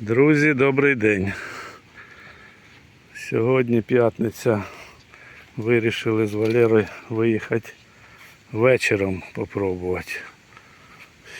Друзі, добрий день. Сьогодні п'ятниця. Вирішили з Валерою виїхати вечором попробувати.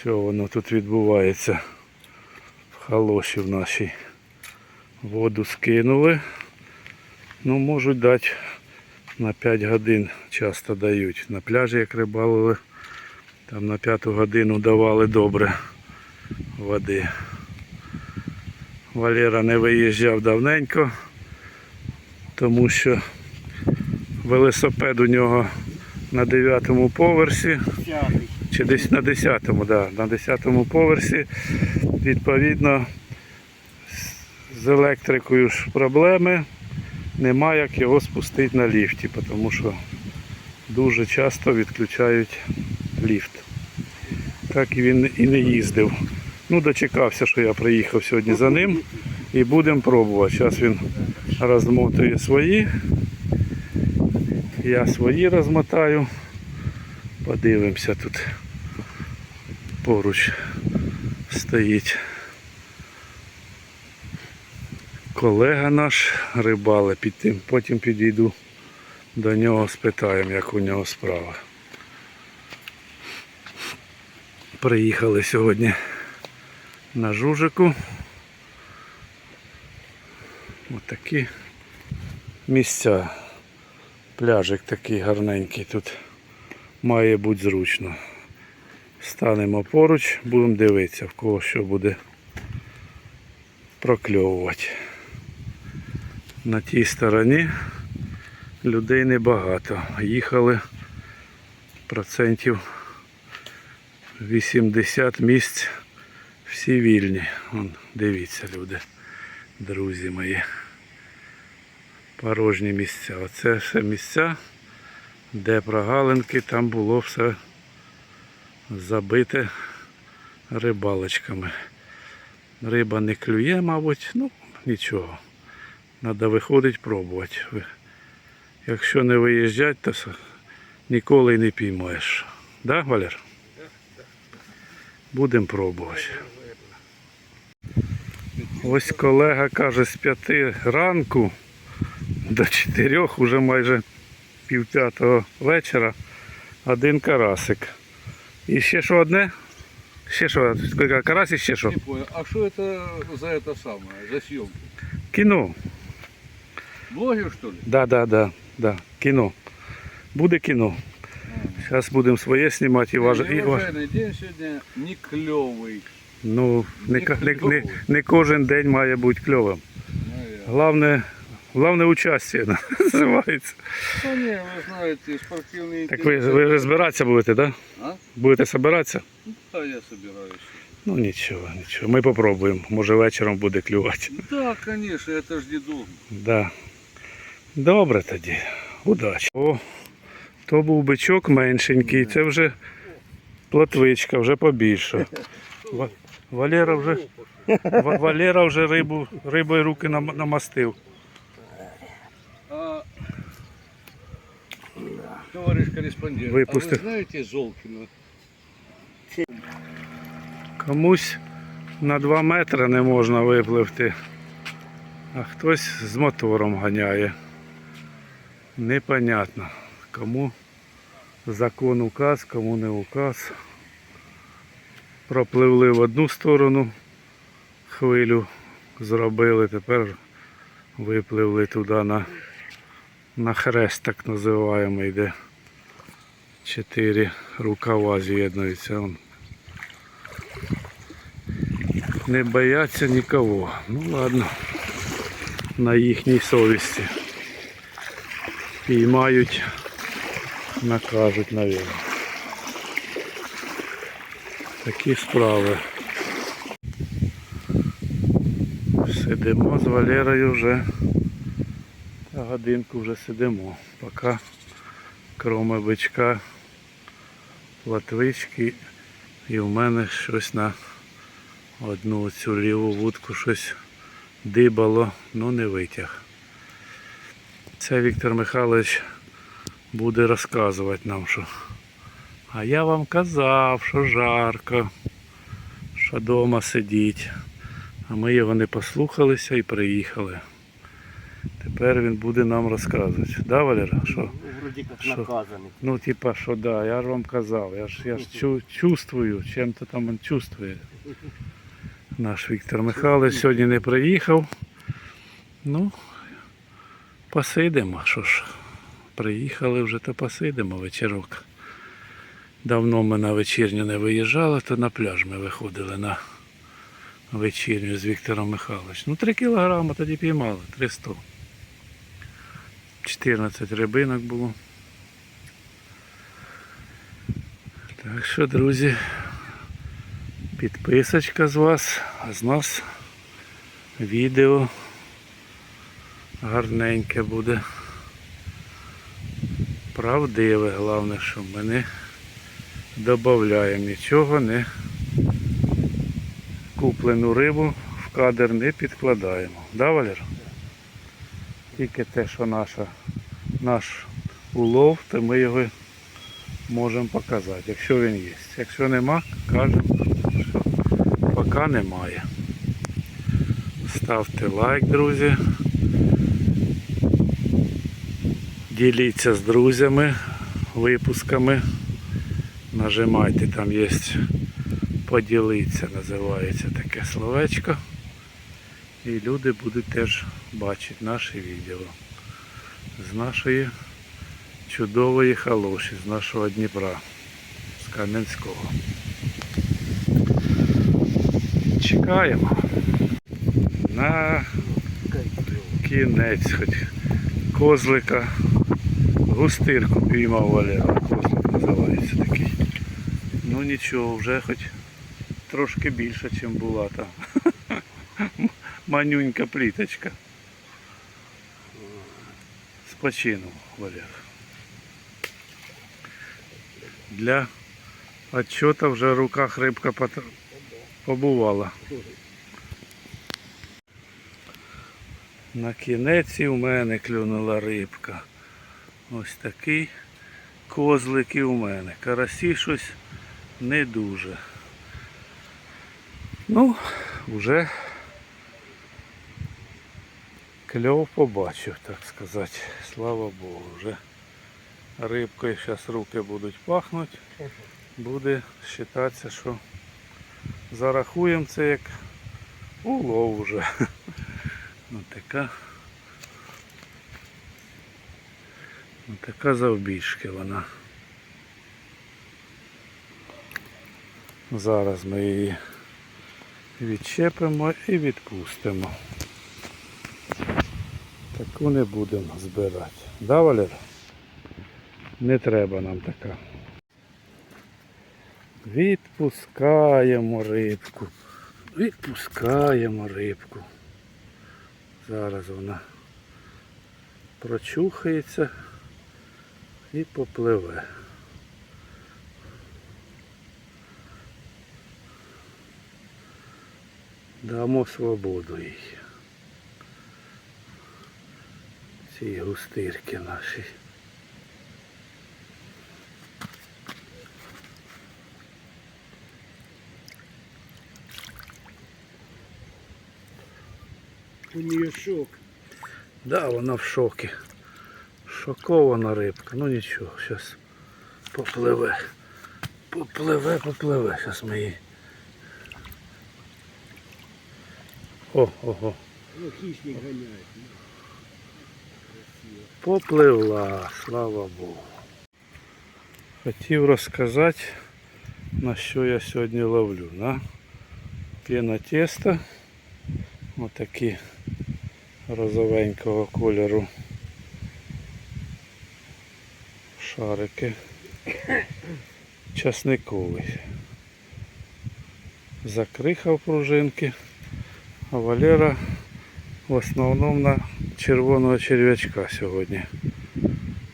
Що воно тут відбувається в халоші в нашій. Воду скинули. Ну, можуть дати на 5 годин часто дають. На пляжі як рибалили, там на 5 годину давали добре води. Валера не виїжджав давненько, тому що велосипед у нього на 9 поверсі, чи десь на 10-му, да, на 10-му поверсі. Відповідно, з електрикою ж проблеми. Нема як його спустити на ліфті, тому що дуже часто відключають ліфт. Так він і не їздив. Ну, дочекався, що я приїхав сьогодні за ним і будемо пробувати. Зараз він розмотує свої. Я свої розмотаю. Подивимося тут. Поруч стоїть колега наш рибали під тим. Потім підійду до нього, спитаємо, як у нього справа. Приїхали сьогодні на жужику. Ось такі місця. Пляжик такий гарненький тут має бути зручно. Станемо поруч, будемо дивитися, в кого що буде прокльовувати. На тій стороні людей небагато. Їхали процентів 80 місць всі вільні. Вон, дивіться, люди, друзі мої. Порожні місця. Оце все місця, де прогалинки, там було все забите рибалочками. Риба не клює, мабуть, ну нічого. Треба виходити пробувати. Якщо не виїжджати, то ніколи не піймаєш. Да, Валер? Будемо пробувати. Ось колега каже, з п'яти ранку до чотирьох, уже майже пів п'ятого вечора, один карасик. І ще що одне? Ще що? Карась і ще що? Не понял. А что это за это самое, за съемки? Кіно. Блогер что ли? Да, да, да, да. Кіно. Буде кіно. Зараз будемо своє знімати і важ... і важ... Неурожайный день сегодня не клевый. Ну, не, ка- не, не, не кожен день має бути кльовим. Головне, головне участь називається. Ну не, вы знаете, спортивные Так ви, ви вже збиратися будете, так? Да? А? Будете збиратися? Да, я собираюсь. Ну нічого, нічого. Ми попробуємо. Може вечором буде клювати. Да, конечно, это ж не долго. Да. Добре тоді. Удачі. О, то був бичок меншенький, це вже плотвичка, вже побільше. Валера вже, Валера вже рибу, рибою руки намастив. А, товарищ корреспондент, Выпусти. а вы знаете Золкина? Комусь на 2 метри не можна випливти, а хтось з мотором ганяє. Непонятно, кому закон указ, кому не указ. Пропливли в одну сторону, хвилю зробили, тепер випливли туди на, на хрест, так називаємо, де чотири рукава з'єднуються. Не бояться нікого. Ну ладно, на їхній совісті. Піймають, накажуть, навіть. Такі справи. Сидимо з Валерою вже. Годинку вже сидимо. Поки кроме бичка, латвички і в мене щось на одну цю ліву вудку щось дибало, ну не витяг. Це Віктор Михайлович буде розказувати нам, що. А я вам казав, що жарко. що вдома сидіть. А ми його не послухалися і приїхали. Тепер він буде нам розказувати. Да, Валера? Що? Вроді як наказаний. Ну, типа, що да, я ж вам казав, я ж, я ж чу, чувствую, чим-то там він чувствує. Наш Віктор Михайлович сьогодні не приїхав. Ну, посидимо, що ж. Приїхали вже, то посидимо вечірок. Давно ми на вечірню не виїжджали, то на пляж ми виходили на вечірню з Віктором Михайловичем. Ну, 3 кілограми тоді піймали, 300. 14 рибинок було. Так що, друзі, підписочка з вас, а з нас відео гарненьке буде. Правдиве, головне, що ми не додаємо нічого, не куплену рибу в кадр не підкладаємо. Да, Валер? Тільки те, що наша, наш улов, то ми його можемо показати, якщо він є. Якщо нема, кажемо, що поки немає. Ставте лайк, друзі. Діліться з друзями випусками. Нажимайте, там є поділитися, називається таке словечко. І люди будуть теж бачити наші відео з нашої чудової халоші, з нашого Дніпра, з Кам'янського. Чекаємо на кінець хоч козлика. Густирку піймав Валера, козлик називається такий. Ну нічого, вже хоч трошки більше, ніж була там. Манюнька пліточка. Спочинув Валер. Для отчета вже в руках рибка побувала. На кінець і у мене клюнула рибка. Ось такий козлик і у мене. Карасі щось не дуже. Ну, вже кльов побачив, так сказати. Слава Богу, вже рибкою зараз руки будуть пахнути. Буде вважатися, що зарахуємо це як улов вже. Ну така. Ну, така завбільшки вона. Зараз ми її відчепимо і відпустимо. Таку не будемо збирати. Да, Валер? Не треба нам така. Відпускаємо рибку. Відпускаємо рибку. Зараз вона прочухається і попливе. Дамо свободу їй. Цій густирки нашій. У нее шок. Да, вона в шокі. Шокована рибка. Ну нічого, зараз попливе. Попливе, попливе. Зараз ми її. О, ого. Ну, хищник гоняет. Попливла, слава Богу. Хотів розказати, на що я сьогодні ловлю. На піна тіста. Отакі розовенького кольору шарики. Часниковий. Закрихав пружинки, а Валера в основному на червоного черв'ячка сьогодні.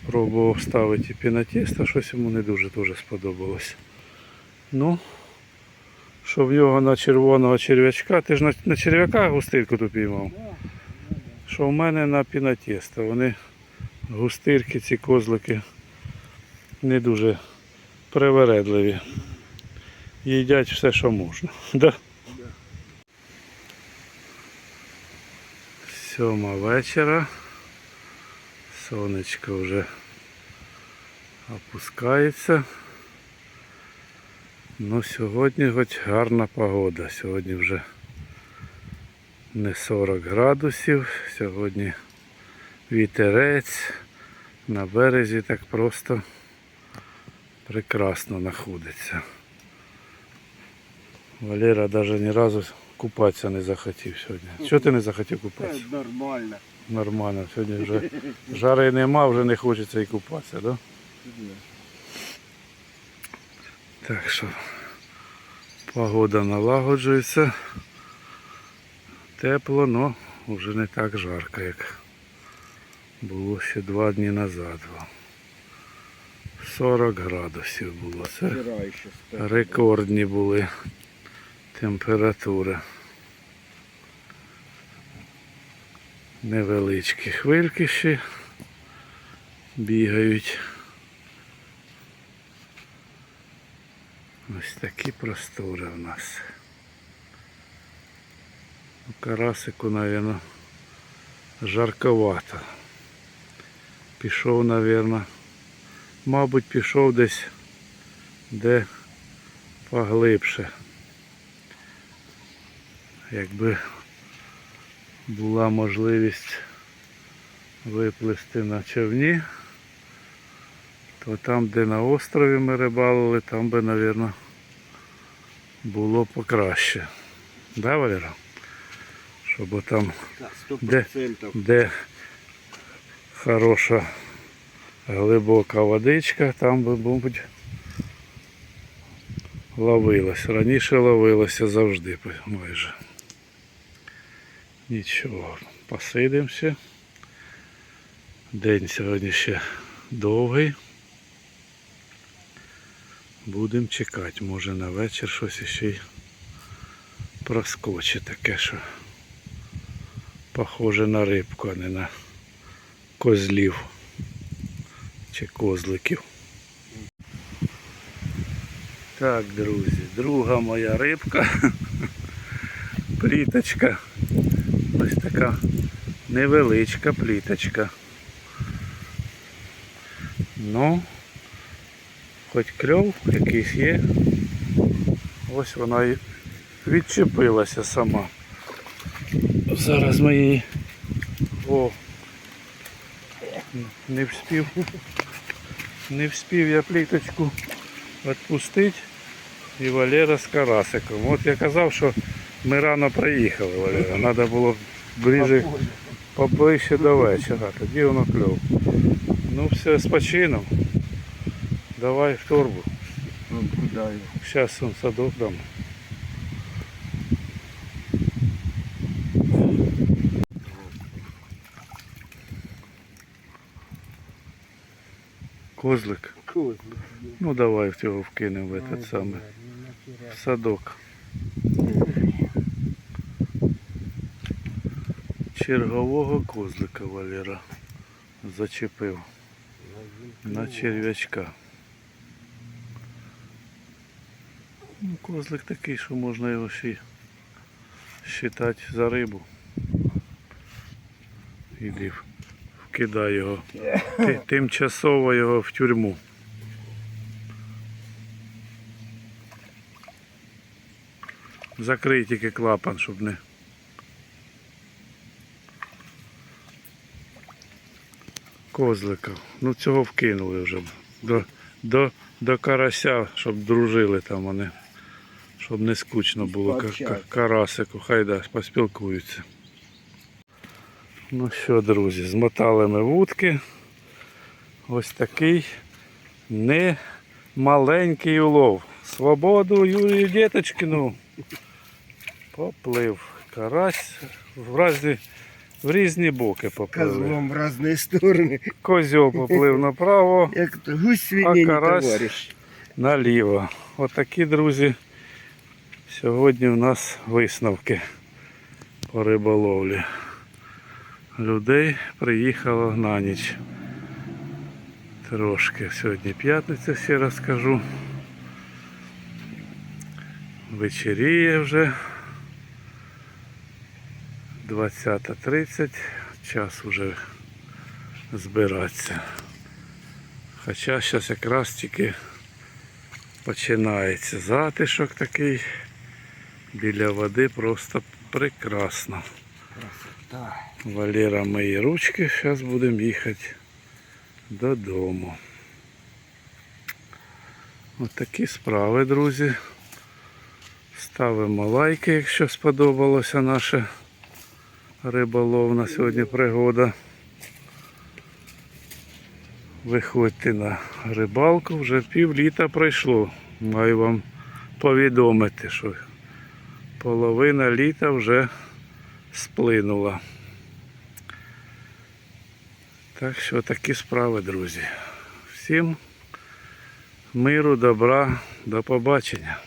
Пробував ставити пінатіста, щось йому не дуже дуже сподобалось. Ну, що в нього на червоного черв'ячка, ти ж на, на черв'яка густирку тут піймав. Що в мене на пінатіста. Вони густирки, ці козлики не дуже привередливі. їдять все, що можна. Да? Сьома вечора. Сонечко вже опускається. Ну сьогодні хоч гарна погода. Сьогодні вже не 40 градусів. Сьогодні вітерець. На березі так просто прекрасно знаходиться. Валера навіть ні разу купатися не захотів сьогодні. Чого ти не захотів купатися? нормально. Нормально, сьогодні вже жари нема, вже не хочеться і купатися, да? Так що погода налагоджується. Тепло, але вже не так жарко, як було ще два дні назад. 40 градусів було. Це рекордні були температури. Невеличкі хвильки ще бігають. Ось такі простори в нас. Ну, Карасику, мабуть, жарковато. Пішов, мабуть, мабуть, пішов десь де поглибше. Якби була можливість виплисти на човні, то там, де на острові ми рибалили, там би, мабуть, було покраще. Да, Валера? Щоб там, Де? де хороша глибока водичка, там би, мабуть, ловилось. Раніше ловилося завжди майже. Нічого, посидимося. День сьогодні ще довгий. Будемо чекати, може на вечір щось ще й проскочить таке, що похоже на рибку, а не на козлів чи козликів. Так, друзі, друга моя рибка. Пліточка. Ось така невеличка пліточка. Ну, хоч кльов якийсь є. Ось вона і відчепилася сама. Зараз ми її о, не вспів. Не вспів я пліточку відпустити. І Валера з карасиком. От я казав, що ми рано приїхали, Валера. Треба було ближе, поближче до вечора. Тоді воно клев. Ну все, з почином. Давай в торбу. Ну. Зараз он садок дам. Козлик. Козлик. Ну давай в цього вкинемо в этот самий в садок. Чергового козлика Валера зачепив на черв'ячка. Ну, козлик такий, що можна його ще считати за рибу. Іди в- вкидай його. Ти- Тимчасово його в тюрму. Закрий тільки клапан, щоб не. Козлика. Ну цього вкинули вже. До, до, до карася, щоб дружили там вони. Щоб не скучно було карасику. Хай да, поспілкуються. Ну що, друзі, змотали ми вудки. Ось такий не маленький улов. Свободу Юрію Дєточкину. Поплив карась в різні, в різні боки поплив. Козлом в разные стороны. Козьол поплив направо, Як то гусь А карась? товарищ. наліво. Отакі, друзі, сьогодні в нас висновки по риболовлі. Людей приїхало на ніч. Трошки. Сьогодні п'ятниця, ще раз кажу. Вечеріє вже. 20.30. Час уже збиратися. Хоча зараз якраз тільки починається затишок такий. Біля води просто прекрасно. Валера мої ручки, зараз будемо їхати додому. Ось такі справи, друзі. Ставимо лайки, якщо сподобалося наша риболовна сьогодні пригода. Виходьте на рибалку, вже пів літа пройшло. Маю вам повідомити, що половина літа вже сплинула. Так що такі справи, друзі. Всім миру, добра, до побачення.